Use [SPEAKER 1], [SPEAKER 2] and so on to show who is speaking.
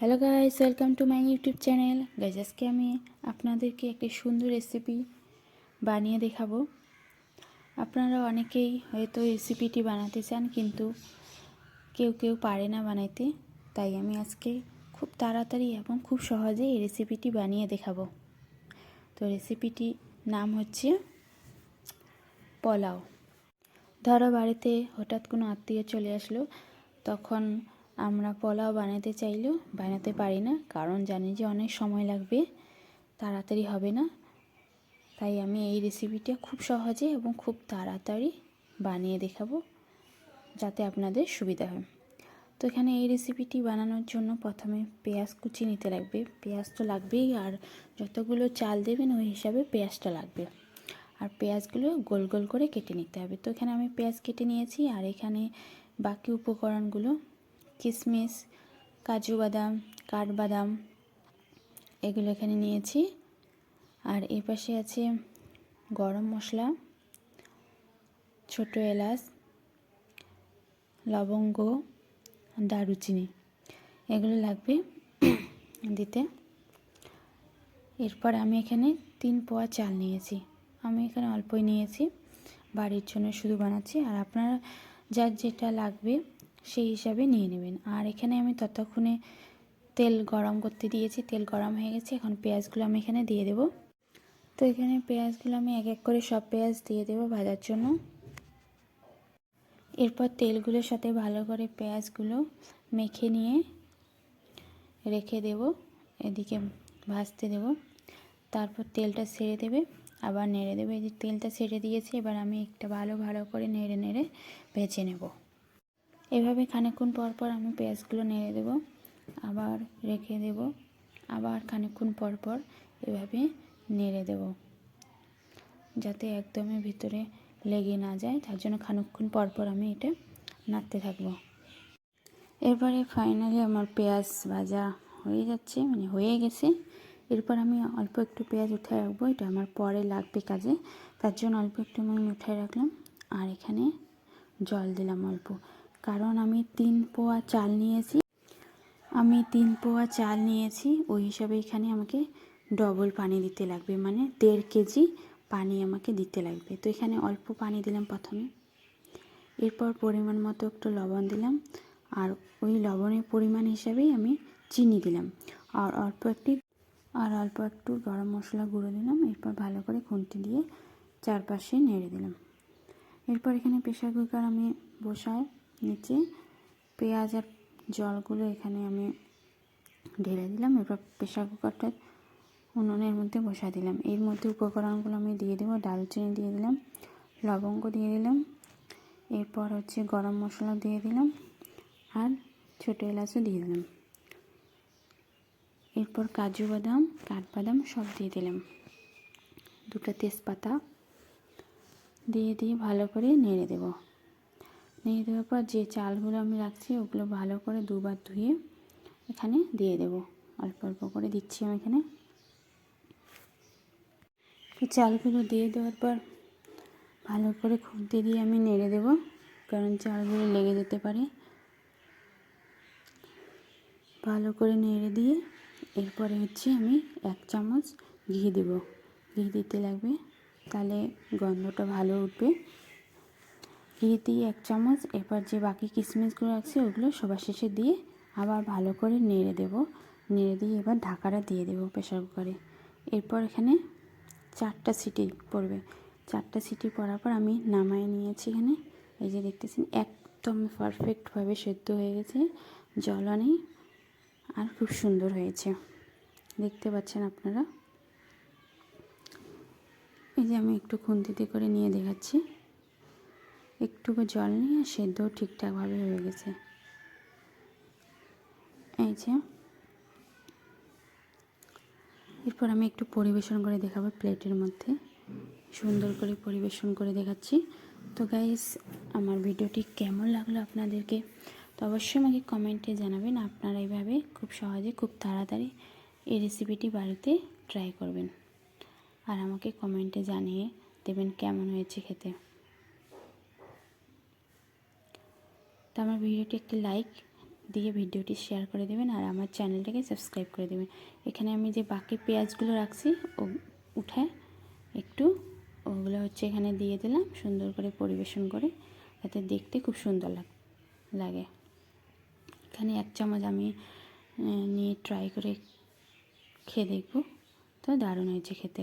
[SPEAKER 1] Hello guys welcome to my YouTube channel guys আজকে আমি আপনাদেরকে একটি সুন্দর রেসিপি বানিয়ে দেখাবো। আপনারা অনেকেই হয়তো রেসিপিটি বানাতে চান, কিন্তু কেউ কেউ পারে না বানাইতে। তাই আমি আজকে খুব তাড়াতাড়ি এবং খুব সহজে এই রেসিপিটি বানিয়ে দেখাবো। তো রেসিপিটি নাম হচ্ছে পোলাও। ধরো বাড়িতে হঠাৎ কোনো আত্মীয় চলে আসলো, তখন আমরা পোলাও বানাতে চাইলেও বানাতে পারি না, কারণ জানি যে অনেক সময় লাগবে, তাড়াতাড়ি হবে না। তাই আমি এই রেসিপিটা খুব সহজে এবং খুব তাড়াতাড়ি বানিয়ে দেখাবো, যাতে আপনাদের সুবিধা হয়। তো এখানে এই রেসিপিটি বানানোর জন্য প্রথমে পেঁয়াজ কুচি নিতে লাগবে। পেঁয়াজ তো লাগবেই, আর যতগুলো চাল দেবেন ওই হিসাবে পেঁয়াজটা লাগবে। আর পেঁয়াজগুলো গোল গোল করে কেটে নিতে হবে। তো এখানে আমি পেঁয়াজ কেটে নিয়েছি, আর এখানে বাকি উপকরণগুলো কিশমিশ কাজু বাদাম, কাঠবাদাম, এগুলো এখানে নিয়েছি। আর এই পাশে আছে গরম মশলা, ছোট এলাচ, লবঙ্গ, দারুচিনি, এগুলো লাগবে দিতে। এরপর আমি এখানে তিন পোয়া চাল নিয়েছি। আমি এখানে অল্পই নিয়েছি, বাড়ির জন্য শুধু বানাচ্ছি। আর আপনারা যার যেটা লাগবে সেই হিসাবে নিয়ে নেবেন। আর এখানে আমি ততক্ষণে তেল গরম করতে দিয়েছি, তেল গরম হয়ে গেছে। এখন পেঁয়াজগুলো আমি এখানে দিয়ে দেব। তো এখানে পেঁয়াজগুলো আমি এক এক করে সব পেঁয়াজ দিয়ে দেবো ভাজার জন্য। এরপর তেলগুলোর সাথে ভালো করে পেঁয়াজগুলো মেখে নিয়ে রেখে দেব, এদিকে ভাজতে দেব। তারপর তেলটা ছেড়ে দেবে, আবার নেড়ে দেবে। এই যে তেলটা ছেড়ে দিয়েছি, এবার আমি একটা ভালো ভালো করে নেড়ে নেড়ে ভেজে নেব। এভাবে খানিকক্ষণ পর পর আমি পেঁয়াজগুলো নেড়ে দেব, আবার রেখে দেব, আবার খানিকক্ষণ পর পর এভাবে নেড়ে দেব, যাতে একদমই ভিতরে লেগে না যায়। তার জন্য খানিকক্ষণ পর পর আমি এটা নাড়তে থাকব। এরপরে ফাইনালি আমার পেঁয়াজ ভাজা হয়ে যাচ্ছে মানে হয়ে গেছে। এরপর আমি অল্প একটু পেঁয়াজ উঠায় রাখব, এটা আমার পরে লাগবে কাজে। তার জন্য অল্প একটু আমি উঠায় রাখলাম, আর এখানে জল দিলাম অল্প। কারণ আমি তিন পোয়া চাল নিয়েছি। আমি তিন পোয়া চাল নিয়েছি, ওই হিসাবে এখানে আমাকে ডবল পানি দিতে লাগবে মানে দেড় কেজি পানি আমাকে দিতে লাগবে। তো এখানে অল্প পানি দিলাম প্রথমে। এরপর পরিমাণ মতো একটু লবণ দিলাম, আর ওই লবণের পরিমাণ হিসাবেই আমি চিনি দিলাম। আর অল্প একটি, আর অল্প একটু গরম মশলা গুঁড়ো দিলাম, এরপর ভালো করে খুন্তি দিয়ে চারপাশে নেড়ে দিলাম। এরপর এখানে প্রেশার কুকার আমি বসাই নিচে পেঁয়াজ আর জলগুলো এখানে আমি ঢেলে দিলাম। এরপর প্রেশার কুকারটা উনুনের মধ্যে বসা দিলাম। এর মধ্যে উপকরণগুলো আমি দিয়ে দেবো। ডালচিনি দিয়ে দিলাম, লবঙ্গ দিয়ে দিলাম, এরপর হচ্ছে গরম মশলা দিয়ে দিলাম আর ছোটো এলাচও দিয়ে দিলাম। এরপর কাজু বাদাম, কাঠবাদাম সব দিয়ে দিলাম। দুটো তেজপাতা দিয়ে দিয়ে ভালো করে নেড়ে দেব। নেড়ে দেওয়ার পর যে চালগুলো আমি রাখছি, ওগুলো ভালো করে দুবার ধুয়ে এখানে দিয়ে দেব। অল্প অল্প করে দিচ্ছি আমি এখানে। চালগুলো দিয়ে দেওয়ার পর ভালো করে খুঁজতে দিয়ে আমি নেড়ে দেব, কারণ চালগুলো লেগে যেতে পারে। ভালো করে নেড়ে দিয়ে এরপরে হচ্ছে আমি এক চামচ ঘি দেব। ঘি দিতে লাগবে, তাহলে গন্ধটা ভালো উঠবে। ঘি দিয়ে এক চামচ। এরপর যে বাকি কিশমিশগুলো আছে, ওগুলো সবার শেষে দিয়ে আবার ভালো করে নেড়ে দেব। নেড়ে দিয়ে এবার ঢাকাটা দিয়ে দেবো প্রেশার কুকারে এরপর এখানে চারটা সিটি পড়বে। চারটা সিটি পড়ার পর আমি নামায় নিয়েছি এখানে। এই যে দেখতেছেন, একদম পারফেক্টভাবে সেদ্ধ হয়ে গেছে। জল নেই আর খুব সুন্দর হয়েছে। দেখতে পাচ্ছেন আপনারা? এই যে আমি একটু খুন্তিতে করে নিয়ে দেখাচ্ছি। একটুকু জল নিয়ে সেদ্ধ ঠিকঠাকভাবে হয়ে গেছে। এই যে। এরপর আমি একটু পরিবেশন করে দেখাবো প্লেটের মধ্যে। সুন্দর করে পরিবেশন করে দেখাচ্ছি। তো গাইস আমার ভিডিওটি কেমন লাগল আপনাদেরকে? তো অবশ্যই আমাকে কমেন্টে জানাবেন আপনারা এইভাবে খুব সহজে, খুব তাড়াতাড়ি এই রেসিপিটি বাড়িতে ট্রাই করবেন। আর আমাকে কমেন্টে জানিয়ে দেবেন কেমন হয়েছে খেতে। তো আমার ভিডিওটি একটি লাইক দিয়ে ভিডিওটি শেয়ার করে দেবেন আর আমার চ্যানেলটাকে সাবস্ক্রাইব করে দেবেন। এখানে আমি যে বাকি পেঁয়াজগুলো রাখছি, ও উঠায় একটু, ওগুলো হচ্ছে এখানে দিয়ে দিলাম সুন্দর করে পরিবেশন করে যাতে দেখতে খুব সুন্দর লাগে এখানে এক চামচ আমি নিয়ে ট্রাই করে খেয়ে দেখব। তো দারুণ হয়েছে খেতে।